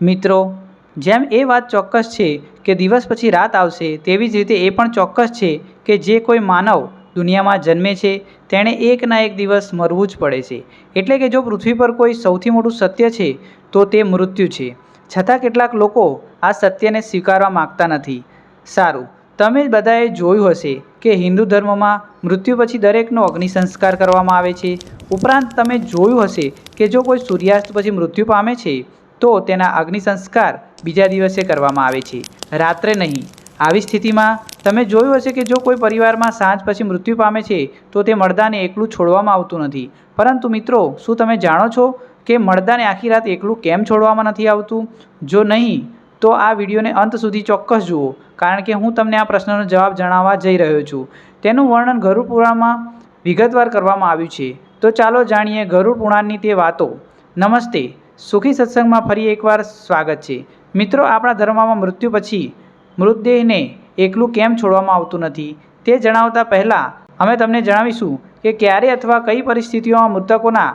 મિત્રો, જેમ એ વાત ચોક્કસ છે કે દિવસ પછી રાત આવશે, તેવી જ રીતે એ પણ ચોક્કસ છે કે જે કોઈ માનવ દુનિયામાં જન્મે છે, તેણે એકના એક દિવસ મરવું જ પડે છે. એટલે કે જો પૃથ્વી પર કોઈ સૌથી મોટું સત્ય છે, તો તે મૃત્યુ છે. છતાં કેટલાક લોકો આ સત્યને સ્વીકારવા માગતા નથી. સારું, તમે બધાએ જોયું હશે કે હિન્દુ ધર્મમાં મૃત્યુ પછી દરેકનો અગ્નિ સંસ્કાર કરવામાં આવે છે. ઉપરાંત તમે જોયું હશે કે જો કોઈ સૂર્યાસ્ત પછી મૃત્યુ પામે છે તો તેના અગ્નિ સંસ્કાર બીજા દિવસે કરવામાં આવે છે. રાત્રે નહીં. આવી સ્થિતિમાં તમે જોયું હશે કે જો કોઈ પરિવારમાં સાંજ પછી મૃત્યુ પામે છે, તો તે મળદાને એકલું છોડવામાં આવતું નથી. પરંતુ મિત્રો, શું તમે જાણો છો કે મળદાને આખી રાત એકલું કેમ છોડવામાં નથી આવતું? જો નહીં, તો આ વિડીયોને અંત સુધી ચોક્કસ જુઓ, કારણ કે હું તમને આ પ્રશ્નનો જવાબ જણાવવા જઈ રહ્યો છું. તેનું વર્ણન ગરુડ પુરાણમાં વિગતવાર કરવામાં આવ્યું છે. તો ચાલો જાણીએ ગરુડ પુરાણની તે વાતો. નમસ્તે. સુખી સત્સંગમાં ફરી એકવાર સ્વાગત છે. મિત્રો, આપણા ધર્મમાં મૃત્યુ પછી મૃતદેહને એકલું કેમ છોડવામાં આવતું નથી? તે જણાવતા પહેલાં અમે તમને જણાવીશું કે ક્યારે અથવા કઈ પરિસ્થિતિઓમાં મૃતકોના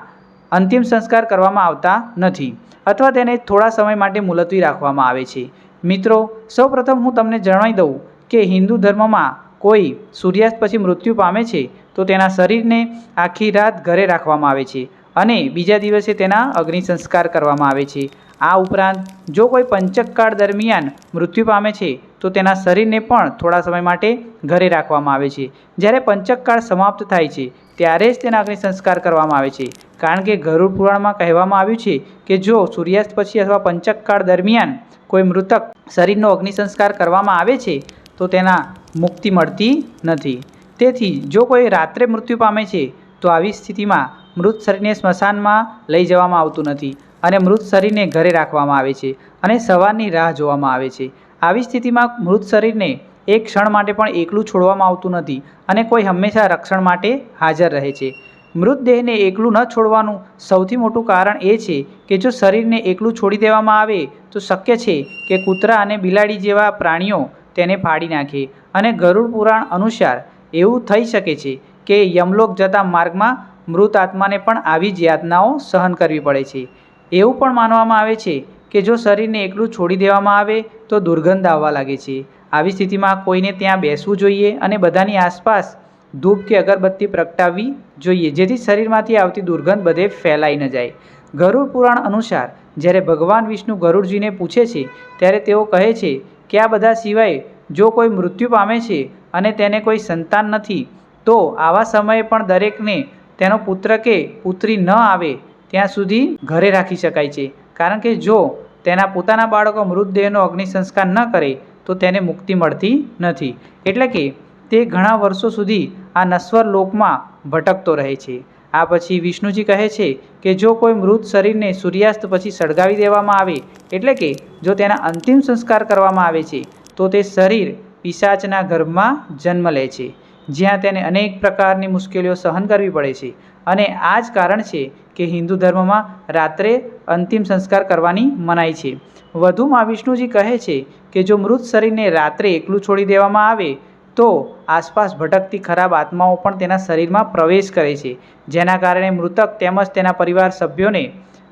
અંતિમ સંસ્કાર કરવામાં આવતા નથી અથવા તેને થોડા સમય માટે મુલતવી રાખવામાં આવે છે. મિત્રો, સૌપ્રથમ હું તમને જણાવી દઉં કે હિન્દુ ધર્મમાં કોઈ સૂર્યાસ્ત પછી મૃત્યુ પામે છે તો તેના શરીરને આખી રાત ઘરે રાખવામાં આવે છે. અને બીજા દિવસે તેના અગ્નિ સંસ્કાર કરવામાં આવે છે. આ ઉપરાંત, જો કોઈ પંચકકાળ દરમિયાન મૃત્યુ પામે છે, તો તેના શરીરને પણ થોડા સમય માટે ઘરે રાખવામાં આવે છે. જ્યારે પંચકકાળ સમાપ્ત થાય છે, ત્યારે જ તેના અગ્નિ સંસ્કાર કરવામાં આવે છે. કારણ કે ગરુડ પુરાણમાં કહેવામાં આવ્યું છે કે જો સૂર્યાસ્ત પછી અથવા પંચકકાળ દરમિયાન કોઈ મૃતક શરીરનો અગ્નિ સંસ્કાર કરવામાં આવે છે, તો તેના મુક્તિ મળતી નથી. તેથી, જો કોઈ રાત્રે મૃત્યુ પામે છે, તો આવી સ્થિતિમાં મૃત શરીરને સ્મશાનમાં લઈ જવામાં આવતું નથી અને મૃત શરીરને ઘરે રાખવામાં આવે છે અને સવારની રાહ જોવામાં આવે છે. આવી સ્થિતિમાં મૃત શરીરને એક ક્ષણ માટે પણ એકલું છોડવામાં આવતું નથી અને કોઈ હંમેશા રક્ષણ માટે હાજર રહે છે. મૃતદેહને એકલું ન છોડવાનું સૌથી મોટું કારણ એ છે કે જો શરીરને એકલું છોડી દેવામાં આવે તો શક્ય છે કે કૂતરા અને બિલાડી જેવા પ્રાણીઓ તેને ફાડી નાખે અને ગરુડ પુરાણ અનુસાર એવું થઈ શકે છે કે યમલોક જતા માર્ગમાં મૃત આત્માને પણ આવી જ યાતનાઓ સહન કરવી પડે છે. એવું પણ માનવામાં આવે છે કે જો શરીરને એકલું છોડી દેવામાં આવે, તો દુર્ગંધ આવવા લાગે છે. આવી સ્થિતિમાં કોઈને ત્યાં બેસવું જોઈએ અને બધાની આસપાસ ધૂપ કે અગરબત્તી પ્રગટાવવી જોઈએ, જેથી શરીરમાંથી આવતી દુર્ગંધ બધે ફેલાઈ ન જાય. ગરુડ પુરાણ અનુસાર, જ્યારે ભગવાન વિષ્ણુ ગરુડજીને પૂછે છે, ત્યારે તેઓ કહે છે કે આ બધા સિવાય જો કોઈ મૃત્યુ પામે છે અને તેને કોઈ સંતાન નથી, તો આવા સમયે પણ દરેકને તેનો પુત્ર કે પુત્રી ન આવે, ત્યાં સુધી ઘરે રાખી શકાય છે. કારણ કે જો તેના પોતાના બાળકો મૃતદેહનો અગ્નિ સંસ્કાર ન કરે, તો તેને મુક્તિ મળતી નથી. એટલે કે તે ઘણા વર્ષો સુધી આ નશ્વર લોકમાં ભટકતો રહે છે. આ પછી વિષ્ણુજી કહે છે કે જો કોઈ મૃત શરીરને સૂર્યાસ્ત પછી સળગાવી દેવામાં આવે, એટલે કે જો તેના અંતિમ સંસ્કાર કરવામાં આવે છે, તો તે શરીર પિશાચના ગર્ભમાં જન્મ લે છે. જ્યાં તેને અનેક પ્રકારની મુશ્કેલીઓ સહન કરવી પડે છે. અને આ જ કારણ છે કે હિન્દુ ધર્મમાં રાત્રે અંતિમ સંસ્કાર કરવાની મનાઈ છે. વધુમાં વિષ્ણુજી કહે છે કે જો મૃત શરીરને રાત્રે એકલું છોડી દેવામાં આવે, તો આસપાસ ભટકતી ખરાબ આત્માઓ પણ તેના શરીરમાં પ્રવેશ કરે છે. જેના કારણે મૃતક તેમજ તેના પરિવાર સભ્યોને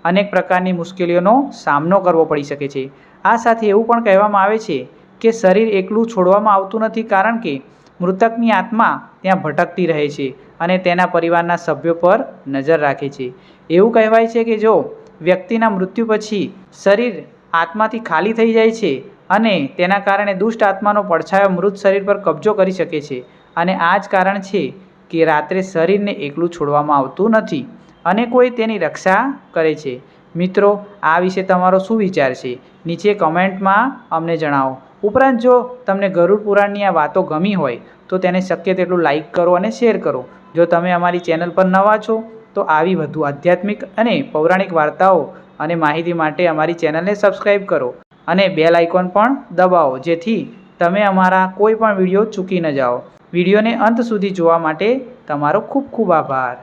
અનેક પ્રકારની મુશ્કેલીઓનો સામનો કરવો પડી શકે છે. આ સાથે એવું પણ કહેવામાં આવે છે કે શરીર એકલું છોડવામાં આવતું નથી કારણ કે મૃતકની આત્મા ત્યાં ભટકતી રહે છે અને તેના પરિવારના સભ્યો પર નજર રાખે છે. એવું કહેવાય છે કે જો વ્યક્તિના મૃત્યુ પછી શરીર આત્માથી ખાલી થઈ જાય છે અને તેના કારણે દુષ્ટ આત્માનો પડછાયો મૃત શરીર પર કબજો કરી શકે છે અને આ જ કારણ છે કે રાત્રે શરીરને એકલું છોડવામાં આવતું નથી અને કોઈ તેની રક્ષા કરે છે. મિત્રો, આ વિશે તમારો શું વિચાર છે? નીચે કમેન્ટમાં અમને જણાવો. ઉપરાંત જો તમને ગરુડ પુરાણની આ વાતો ગમી હોય, તો તેને શક્ય તેટલું લાઈક કરો અને શેર કરો. જો તમે અમારી ચેનલ પર નવા છો, તો આવી વધુ આધ્યાત્મિક અને પૌરાણિક વાર્તાઓ અને માહિતી માટે અમારી ચેનલને સબસ્ક્રાઈબ કરો અને બેલ આઇકોન પણ દબાવો, જેથી તમે અમારા કોઈ પણ વીડિયો ચૂકી ન જાઓ. વિડીયોને અંત સુધી જોવા માટે તમારો ખૂબ ખૂબ આભાર.